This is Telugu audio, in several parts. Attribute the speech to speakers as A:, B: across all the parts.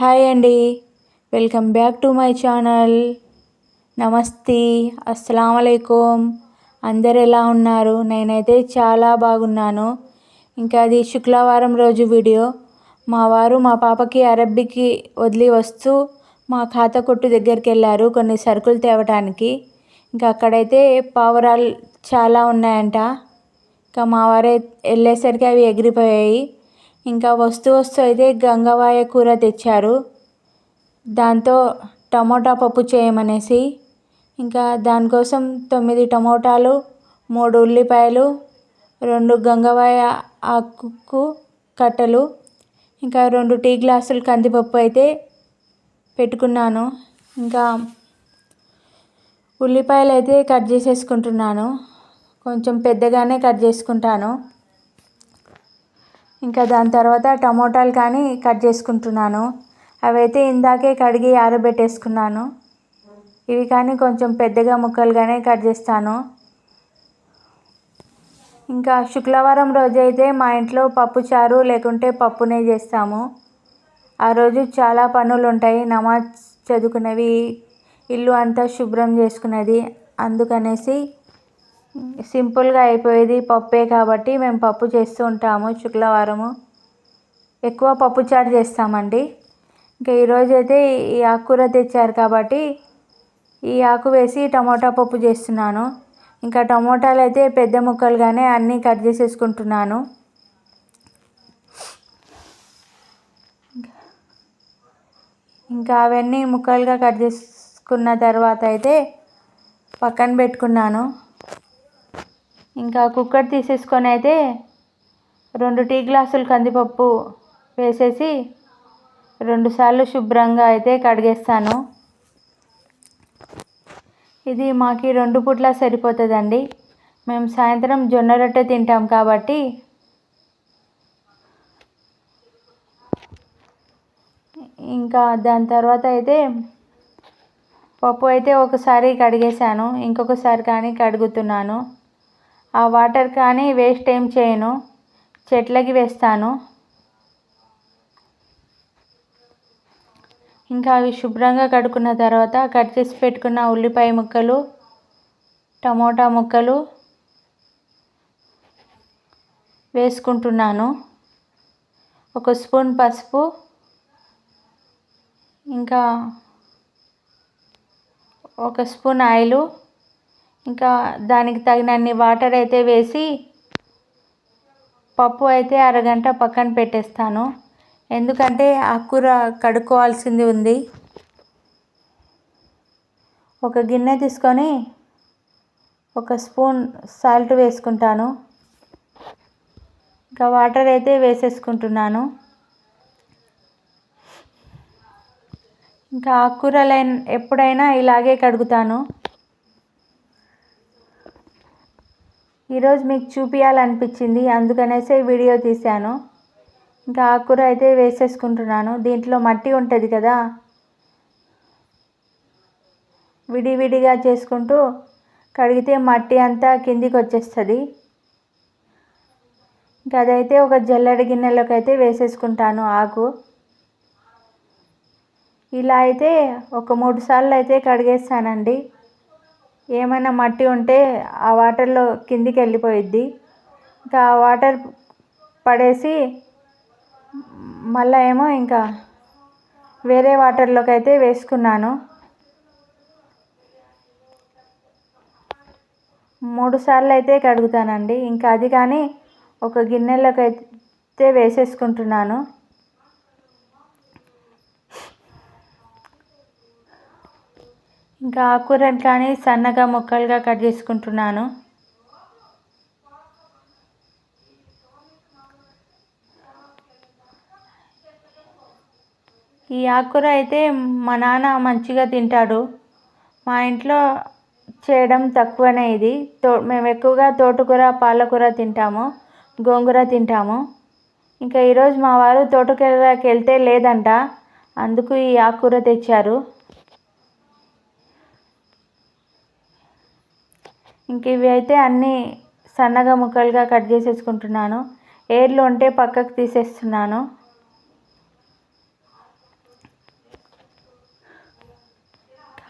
A: హాయ్ అండి. Welcome back to my channel. నమస్తే. అస్సలం అందరు ఎలా ఉన్నారు? నేనైతే చాలా బాగున్నాను. ఇంకా అది శుక్రవారం రోజు వీడియో. మా వారు మా పాపకి అరబ్బీకి వదిలి వస్తూ మా ఖాతా కొట్టు దగ్గరికి వెళ్ళారు కొన్ని సరుకులు తేవటానికి. ఇంకా అక్కడైతే పావురాలు చాలా ఉన్నాయంట. ఇంకా మా వారే వెళ్ళేసరికి అవి ఎగిరిపోయాయి. ఇంకా వస్తూ వస్తూ అయితే గంగవాయ కూర తెచ్చారు. దాంతో టమోటా పప్పు చేయమనేసి ఇంకా దానికోసం తొమ్మిది టమోటాలు మూడు ఉల్లిపాయలు రెండు గంగవాయ ఆకుకు కట్టలు ఇంకా రెండు టీ గ్లాసులు కందిపప్పు అయితే పెట్టుకున్నాను. ఇంకా ఉల్లిపాయలు అయితే కట్ చేసేసుకుంటున్నాను. కొంచెం పెద్దగానే కట్ చేసుకుంటాను. ఇంకా దాని తర్వాత టమోటాలు కానీ కట్ చేసుకుంటున్నాను. అవైతే ఇందాకే కడిగి ఆరబెట్టేసుకున్నాను. ఇవి కానీ కొంచెం పెద్దగా ముక్కలుగానే కట్ చేస్తాను. ఇంకా శుక్రవారం రోజు అయితే మా ఇంట్లో పప్పు చారు లేకుంటే పప్పునే చేస్తాము. ఆ రోజు చాలా పనులు ఉంటాయి నమాజ్ చదువుకునేవి ఇల్లు అంతా శుభ్రం చేసుకునేది అందుకనేసి సింపుల్గా అయిపోయేది పప్పే కాబట్టి మేము పప్పు చేస్తూ ఉంటాము శుక్రవారము ఎక్కువ పప్పు చారు చేస్తామండి. ఇంకా ఈరోజు అయితే ఈ ఆకుకూర తెచ్చారు కాబట్టి ఈ ఆకు వేసి టమోటా పప్పు చేస్తున్నాను. ఇంకా టమోటాలు అయితే పెద్ద ముక్కలుగానే అన్నీ కట్ చేసేసుకుంటున్నాను. ఇంకా అవన్నీ ముక్కలుగా కట్ చేసుకున్న తర్వాత అయితే పక్కన పెట్టుకున్నాను. ఇంకా కుక్కర్ తీసేసుకొని అయితే రెండు టీ గ్లాసులు కందిపప్పు వేసేసి రెండుసార్లు శుభ్రంగా అయితే కడిగేస్తాను. ఇది మాకు రెండు పూట్ల సరిపోతుందండి. మేము సాయంత్రం జొన్న రొట్టె తింటాం కాబట్టి ఇంకా దాని తర్వాత అయితే పప్పు అయితే ఒకసారి కడిగేసాను ఇంకొకసారి కానీ కడుగుతున్నాను. ఆ వాటర్ కానీ వేస్ట్ ఏం చేయను. చెట్లకి వేస్తాను. ఇంకా అవి శుభ్రంగా కడుక్కున్న తర్వాత కట్ చేసి పెట్టుకున్న ఉల్లిపాయ ముక్కలు టమోటా ముక్కలు వేసుకుంటున్నాను. ఒక స్పూన్ పసుపు ఇంకా ఒక స్పూన్ ఆయిల్ ఇంకా దానికి తగినన్ని వాటర్ అయితే వేసి పప్పు అయితే అరగంట పక్కన పెట్టేస్తాను. ఎందుకంటే ఆ కూర కడుక్కోవాల్సింది ఉంది. ఒక గిన్నె తీసుకొని ఒక స్పూన్ సాల్ట్ వేసుకుంటాను. ఇంకా వాటర్ అయితే వేసేసుకుంటున్నాను. ఇంకా ఆకుకూరలైన ఎప్పుడైనా ఇలాగే కడుగుతాను. ఈరోజు మీకు చూపించాలనిపించింది అందుకనేసే వీడియో తీశాను. ఇంకా ఆకుకూర అయితే వేసేసుకుంటున్నాను. దీంట్లో మట్టి ఉంటుంది కదా. విడివిడిగా చేసుకుంటూ కడిగితే మట్టి అంతా కిందికి వచ్చేస్తుంది ఇంకా అదైతే ఒక జల్లెడ గిన్నెలోకి అయితే వేసేసుకుంటాను ఆకు. ఇలా అయితే ఒక మూడు సార్లు అయితే కడిగేస్తానండి. ఏమైనా మట్టి ఉంటే ఆ వాటర్లో కిందికి వెళ్ళిపోయిద్ది. ఇంకా ఆ వాటర్ పడేసి మళ్ళీ ఏమో ఇంకా వేరే వాటర్లోకి అయితే వేసుకున్నాను. మూడు సార్లు అయితే కడుగుతానండి. ఇంకా అది కానీ ఒక గిన్నెలోకి అయితే వేసేసుకుంటున్నాను. ఇంకా ఆకుకూర కానీ సన్నగా ముక్కలుగా కట్ చేసుకుంటున్నాను. ఈ ఆకుకూర అయితే మా నాన్న మంచిగా తింటాడు. మా ఇంట్లో చేయడం తక్కువనే ఇది. తో మేము ఎక్కువగా తోటకూర పాలకూర తింటాము గోంగూర తింటాము. ఇంకా ఈరోజు మా వారు తోటకూరకి వెళ్తే లేదంట. అందుకు ఈ ఆకుకూర తెచ్చారు. ఇంక ఇవి అయితే అన్నీ సన్నగా ముక్కలుగా కట్ చేసేసుకుంటున్నాను. ఏర్లు ఉంటే పక్కకు తీసేస్తున్నాను.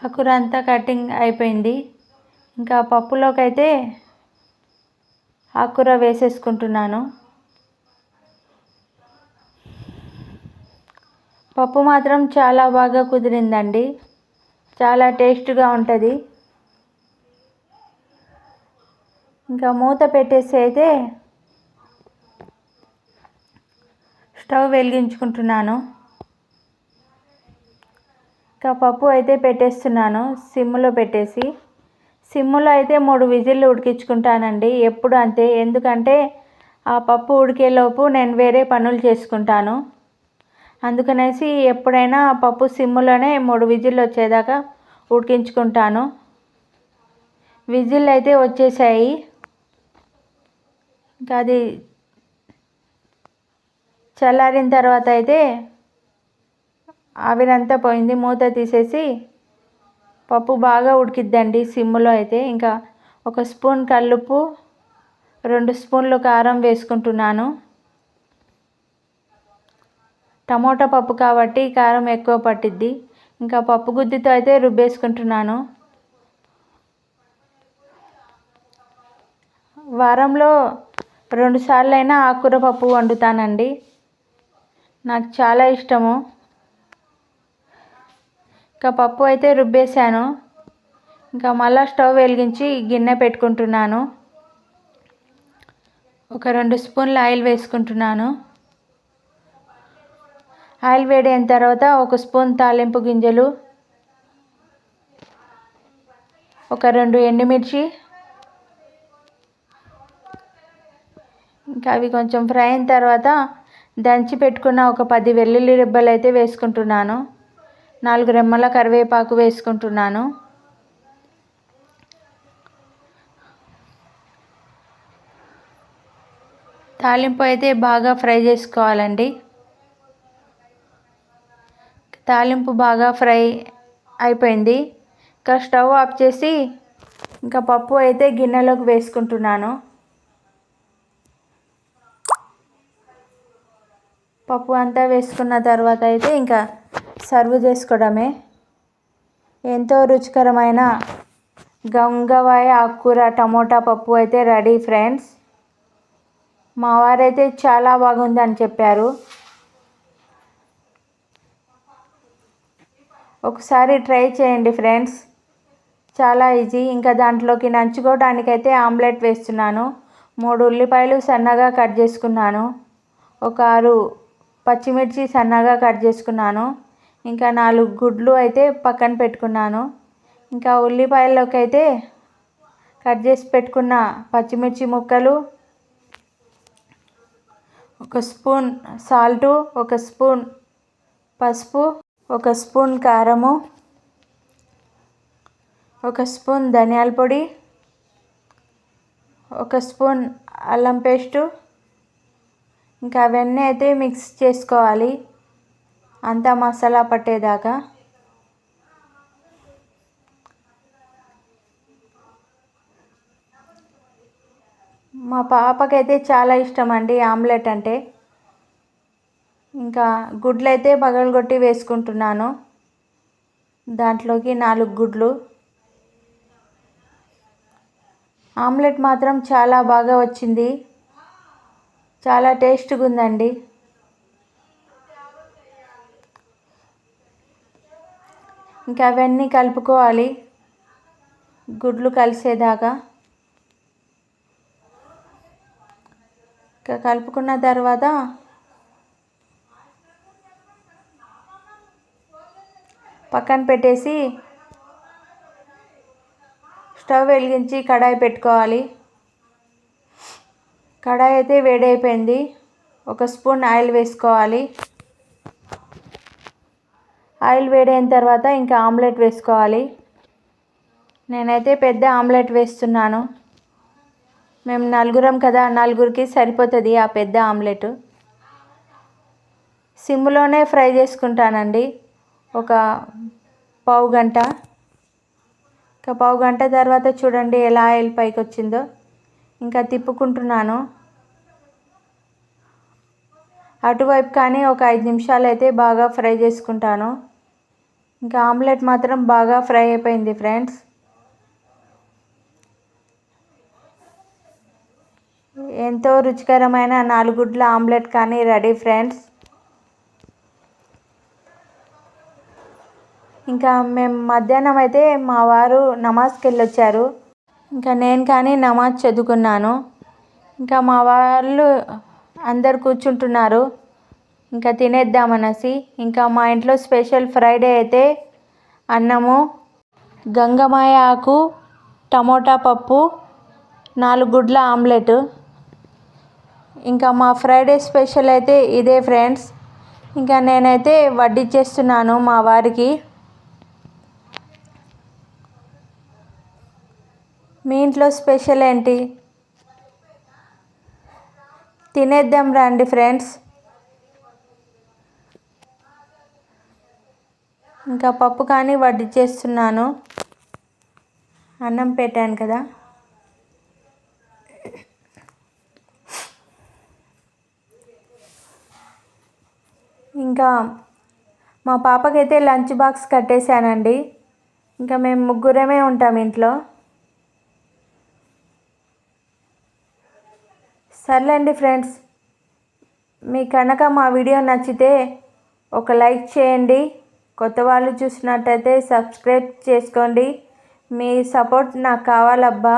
A: ఆకుర అంతా కటింగ్ అయిపోయింది. ఇంకా పప్పులోకి అయితే ఆకుర వేసేసుకుంటున్నాను. పప్పు మాత్రం చాలా బాగా కుదిరిందండి. చాలా టేస్ట్గా ఉంటుంది. ఇంకా మూత పెట్టేసి అయితే స్టవ్ వెలిగించుకుంటున్నాను. ఇంకా పప్పు అయితే పెట్టేస్తున్నాను సిమ్లో పెట్టేసి. సిమ్లో అయితే మూడు విజిల్లు ఉడికించుకుంటానండి ఎప్పుడు అంతే. ఎందుకంటే ఆ పప్పు ఉడికేలోపు నేను వేరే పనులు చేసుకుంటాను. అందుకనేసి ఎప్పుడైనా పప్పు సిమ్లోనే మూడు విజిల్లు వచ్చేదాకా ఉడికించుకుంటాను. విజిల్ అయితే వచ్చేసాయి. ఇంకా అది చల్లారిన తర్వాత అయితే ఆవిరంతా పోయింది. మూత తీసేసి పప్పు బాగా ఉడికిద్దండి సిమ్లో అయితే. ఇంకా ఒక స్పూన్ కల్లుపు రెండు స్పూన్లు కారం వేసుకుంటున్నాను. టమోటా పప్పు కాబట్టి కారం ఎక్కువ పట్టిద్ది. ఇంకా పప్పు గుద్దితో అయితే రుబ్బేసుకుంటున్నాను. వారంలో రెండు సార్లు అయినా ఆకుకూర పప్పు వండుతానండి. నాకు చాలా ఇష్టము. ఇంకా పప్పు అయితే రుబ్బేశాను. ఇంకా మళ్ళీ స్టవ్ వెలిగించి గిన్నె పెట్టుకుంటున్నాను. ఒక రెండు స్పూన్ల ఆయిల్ వేసుకుంటున్నాను. ఆయిల్ వేడైన తర్వాత ఒక స్పూన్ తాలింపు గింజలు. ఒక రెండు ఎండుమిర్చి. ఇంకా అవి కొంచెం ఫ్రై అయిన తర్వాత దంచి పెట్టుకున్న ఒక పది వెల్లుల్లి రెబ్బలు అయితే వేసుకుంటున్నాను. నాలుగు రెమ్మల కరివేపాకు వేసుకుంటున్నాను. తాలింపు అయితే బాగా ఫ్రై చేసుకోవాలండి. తాలింపు బాగా ఫ్రై అయిపోయింది. ఇంకా స్టవ్ ఆఫ్ చేసి ఇంకా పప్పు అయితే గిన్నెలోకి వేసుకుంటున్నాను. పప్పు అంతా వేసుకున్న తర్వాత అయితే ఇంకా సర్వ్ చేసుకోవడమే. ఎంతో రుచికరమైన గంగవాయ ఆకుకూర టమోటా పప్పు అయితే రెడీ ఫ్రెండ్స్. మా వారైతే చాలా బాగుందని చెప్పారు. ఒకసారి ట్రై చేయండి ఫ్రెండ్స్. చాలా ఈజీ. ఇంకా దాంట్లోకి నంచుకోవడానికైతే ఆమ్లెట్ వేస్తున్నాను. మూడు ఉల్లిపాయలు సన్నగా కట్ చేసుకున్నాను. ఒక ఆరు పచ్చిమిర్చి సన్నగా కట్ చేసుకున్నాను. ఇంకా నాలుగు గుడ్లు అయితే పక్కన పెట్టుకున్నాను. ఇంకా ఉల్లిపాయల్లోకి అయితే కట్ చేసి పెట్టుకున్న పచ్చిమిర్చి ముక్కలు ఒక స్పూన్ సాల్టు ఒక స్పూన్ పసుపు ఒక స్పూన్ కారము ఒక స్పూన్ ధనియాల పొడి ఒక స్పూన్ అల్లం పేస్టు ఇంకా అవన్నీ అయితే మిక్స్ చేసుకోవాలి. అంతా మసాలా పట్టేదాకా. మా పాపకైతే చాలా ఇష్టం అండి ఆమ్లెట్ అంటే. ఇంకా గుడ్లు అయితే పగలగొట్టి వేసుకుంటున్నాను. దాంట్లోకి నాలుగు గుడ్లు. ఆమ్లెట్ మాత్రం చాలా బాగా వచ్చింది. చాలా టేస్ట్గా ఉందండి ఇంకా అవన్నీ కలుపుకోవాలి. గుడ్లు కలిసేదాకా. ఇంకా కలుపుకున్న తర్వాత పక్కన పెట్టేసి స్టవ్ వెలిగించి కడాయి పెట్టుకోవాలి. కడాయి అయితే వేడైపోయింది. ఒక స్పూన్ ఆయిల్ వేసుకోవాలి. ఆయిల్ వేడైన తర్వాత ఇంకా ఆమ్లెట్ వేసుకోవాలి. నేనైతే పెద్ద ఆమ్లెట్ వేస్తున్నాను. మేము నలుగురం కదా నలుగురికి సరిపోతుంది ఆ పెద్ద ఆమ్లెట్. సిమ్లోనే ఫ్రై చేసుకుంటానండి. ఒక పావు గంట. ఇంకా పావు గంట తర్వాత చూడండి ఎలా ఆయిల్ పైకి వచ్చిందో ఇంకా తిప్పుకుంటున్నాను. అటువైపు కానీ ఒక ఐదు నిమిషాలు అయితే బాగా ఫ్రై చేసుకుంటాను. ఇంకా ఆమ్లెట్ మాత్రం బాగా ఫ్రై అయిపోయింది ఫ్రెండ్స్. ఎంతో రుచికరమైన నాలుగుడ్ల ఆమ్లెట్ కానీ రెడీ ఫ్రెండ్స్. ఇంకా మేము మధ్యాహ్నం అయితే మా వారు నమాజ్కి వెళ్ళొచ్చారు. ఇంకా నేను కానీ నమాజ్ చదువుకున్నాను. ఇంకా మా వాళ్ళు అందరు కూర్చుంటున్నారు. ఇంకా తినేద్దామనేసి ఇంకా మా ఇంట్లో స్పెషల్ ఫ్రైడే అయితే అన్నము గంగమాయ ఆకు టమోటా పప్పు నాలుగు గుడ్ల ఆమ్లెట్. ఇంకా మా ఫ్రైడే స్పెషల్ అయితే ఇదే ఫ్రెండ్స్. ఇంకా నేనైతే వడ్డిచ్చేస్తున్నాను మా వారికి. మీ ఇంట్లో స్పెషల్ ఏంటి? తినేద్దాం రండి ఫ్రెండ్స్. ఇంకా పప్పు కానీ వడ్డిచ్చేస్తున్నాను. అన్నం పెట్టాను కదా. ఇంకా మా పాపకైతే లంచ్ బాక్స్ కట్టేశానండి. ఇంకా మేము ముగ్గురమే ఉంటాం ఇంట్లో. సర్లేండి ఫ్రెండ్స్. మీ కనుక మా వీడియో నచ్చితే ఒక లైక్ చేయండి. కొత్త వాళ్ళు చూసినట్టయితే సబ్స్క్రైబ్ చేసుకోండి. మీ సపోర్ట్ నాకు కావాలబ్బా.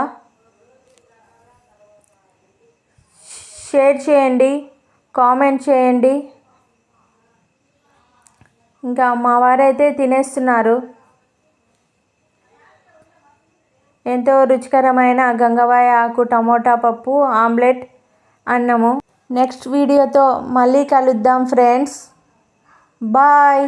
A: షేర్ చేయండి. కామెంట్ చేయండి. ఇంకా మా వారైతే తినేస్తున్నారు. ఎంతో రుచికరమైన గంగవాయ ఆకు టమోటా పప్పు ఆమ్లెట్ అన్నాము. నెక్స్ట్ వీడియోతో మళ్ళీ కలుద్దాం ఫ్రెండ్స్ బాయ్